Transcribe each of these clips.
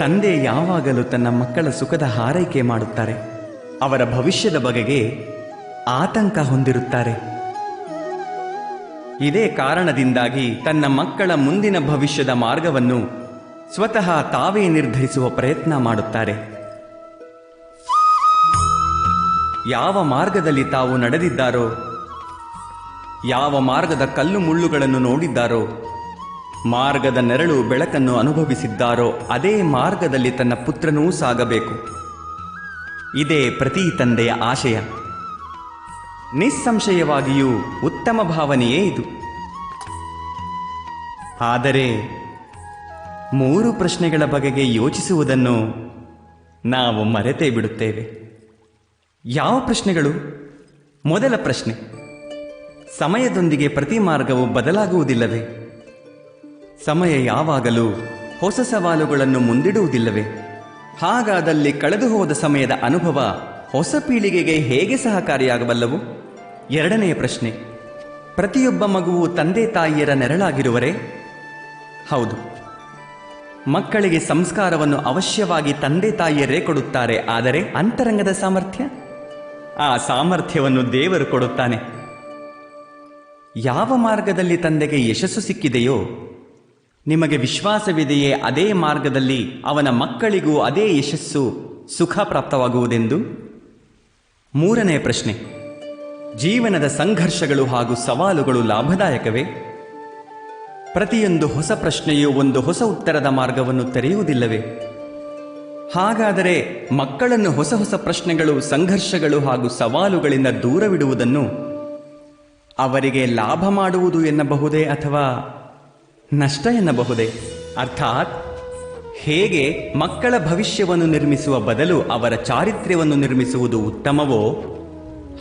ತಂದೆ ಯಾವಾಗಲೂ ತನ್ನ ಮಕ್ಕಳ ಸುಖದ ಹಾರೈಕೆ ಮಾಡುತ್ತಾರೆ. ಅವರ ಭವಿಷ್ಯದ ಬಗೆಗೆ ಆತಂಕ ಹೊಂದಿರುತ್ತಾರೆ. ಇದೇ ಕಾರಣದಿಂದಾಗಿ ತನ್ನ ಮಕ್ಕಳ ಮುಂದಿನ ಭವಿಷ್ಯದ ಮಾರ್ಗವನ್ನು ಸ್ವತಃ ತಾವೇ ನಿರ್ಧರಿಸುವ ಪ್ರಯತ್ನ ಮಾಡುತ್ತಾರೆ. ಯಾವ ಮಾರ್ಗದಲ್ಲಿ ತಾವು ನಡೆದಿದ್ದಾರೋ, ಯಾವ ಮಾರ್ಗದ ಕಲ್ಲು ಮುಳ್ಳುಗಳನ್ನು ನೋಡಿದ್ದಾರೋ ಮಾರ್ಗದ ನೆರಳು ಬೆಳಕನ್ನು ಅನುಭವಿಸಿದ್ದಾರೋ ಅದೇ ಮಾರ್ಗದಲ್ಲಿ ತನ್ನ ಪುತ್ರನೂ ಸಾಗಬೇಕು. ಇದೇ ಪ್ರತಿ ತಂದೆಯ ಆಶಯ. ನಿಸ್ಸಂಶಯವಾಗಿಯೂ ಉತ್ತಮ ಭಾವನೆಯೇ ಇದು. ಆದರೆ ಮೂರು ಪ್ರಶ್ನೆಗಳ ಬಗೆಗೆ ಯೋಚಿಸುವುದನ್ನು ನಾವು ಮರೆತೇ ಬಿಡುತ್ತೇವೆ. ಯಾವ ಪ್ರಶ್ನೆಗಳು? ಮೊದಲ ಪ್ರಶ್ನೆ. ಸಮಯದೊಂದಿಗೆ ಪ್ರತಿ ಮಾರ್ಗವು ಬದಲಾಗುವುದಿಲ್ಲವೇ? ಸಮಯ ಯಾವಾಗಲೂ ಹೊಸ ಸವಾಲುಗಳನ್ನು ಮುಂದಿಡುವುದಿಲ್ಲವೇ? ಹಾಗಾದಲ್ಲಿ ಕಳೆದು ಹೋದ ಸಮಯದ ಅನುಭವ ಹೊಸ ಪೀಳಿಗೆಗೆ ಹೇಗೆ ಸಹಕಾರಿಯಾಗಬಲ್ಲವು? ಎರಡನೆಯ ಪ್ರಶ್ನೆ. ಪ್ರತಿಯೊಬ್ಬ ಮಗುವು ತಂದೆ ತಾಯಿಯರ ನೆರಳಾಗಿರುವರೇ? ಹೌದು. ಮಕ್ಕಳಿಗೆ ಸಂಸ್ಕಾರವನ್ನು ಅವಶ್ಯವಾಗಿ ತಂದೆ ತಾಯಿಯರೇ ಕೊಡುತ್ತಾರೆ, ಆದರೆ ಅಂತರಂಗದ ಸಾಮರ್ಥ್ಯ? ಆ ಸಾಮರ್ಥ್ಯವನ್ನು ದೇವರು ಕೊಡುತ್ತಾನೆ. ಯಾವ ಮಾರ್ಗದಲ್ಲಿ ತಂದೆಗೆ ಯಶಸ್ಸು ಸಿಕ್ಕಿದೆಯೋ ನಿಮಗೆ ವಿಶ್ವಾಸವಿದೆಯೇ ಅದೇ ಮಾರ್ಗದಲ್ಲಿ ಅವನ ಮಕ್ಕಳಿಗೂ ಅದೇ ಯಶಸ್ಸು ಸುಖ ಪ್ರಾಪ್ತವಾಗುವುದೆಂದು ಮೂರನೇ ಪ್ರಶ್ನೆ. ಜೀವನದ ಸಂಘರ್ಷಗಳು ಹಾಗೂ ಸವಾಲುಗಳು ಲಾಭದಾಯಕವೇ? ಪ್ರತಿಯೊಂದು ಹೊಸ ಪ್ರಶ್ನೆಯು ಒಂದು ಹೊಸ ಉತ್ತರದ ಮಾರ್ಗವನ್ನು ತೆರೆಯುವುದಿಲ್ಲವೇ? ಹಾಗಾದರೆ ಮಕ್ಕಳನ್ನು ಹೊಸ ಹೊಸ ಪ್ರಶ್ನೆಗಳು, ಸಂಘರ್ಷಗಳು ಹಾಗೂ ಸವಾಲುಗಳಿಂದ ದೂರವಿಡುವುದನ್ನು ಅವರಿಗೆ ಲಾಭ ಮಾಡುವುದು ಎನ್ನಬಹುದೇ ಅಥವಾ ನಷ್ಟ ಎನ್ನಬಹುದೇ? ಅರ್ಥಾತ್, ಹೇಗೆ ಮಕ್ಕಳ ಭವಿಷ್ಯವನ್ನು ನಿರ್ಮಿಸುವ ಬದಲು ಅವರ ಚಾರಿತ್ರ್ಯವನ್ನು ನಿರ್ಮಿಸುವುದು ಉತ್ತಮವೋ,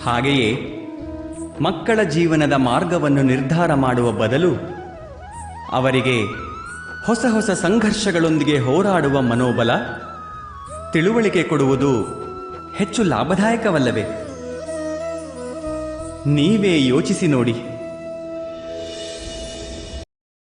ಹಾಗೆಯೇ ಮಕ್ಕಳ ಜೀವನದ ಮಾರ್ಗವನ್ನು ನಿರ್ಧಾರ ಮಾಡುವ ಬದಲು ಅವರಿಗೆ ಹೊಸ ಹೊಸ ಸಂಘರ್ಷಗಳೊಂದಿಗೆ ಹೋರಾಡುವ ಮನೋಬಲ, ತಿಳುವಳಿಕೆ ಕೊಡುವುದು ಹೆಚ್ಚು ಲಾಭದಾಯಕವಲ್ಲವೇ? ನೀವೇ ಯೋಚಿಸಿ ನೋಡಿ.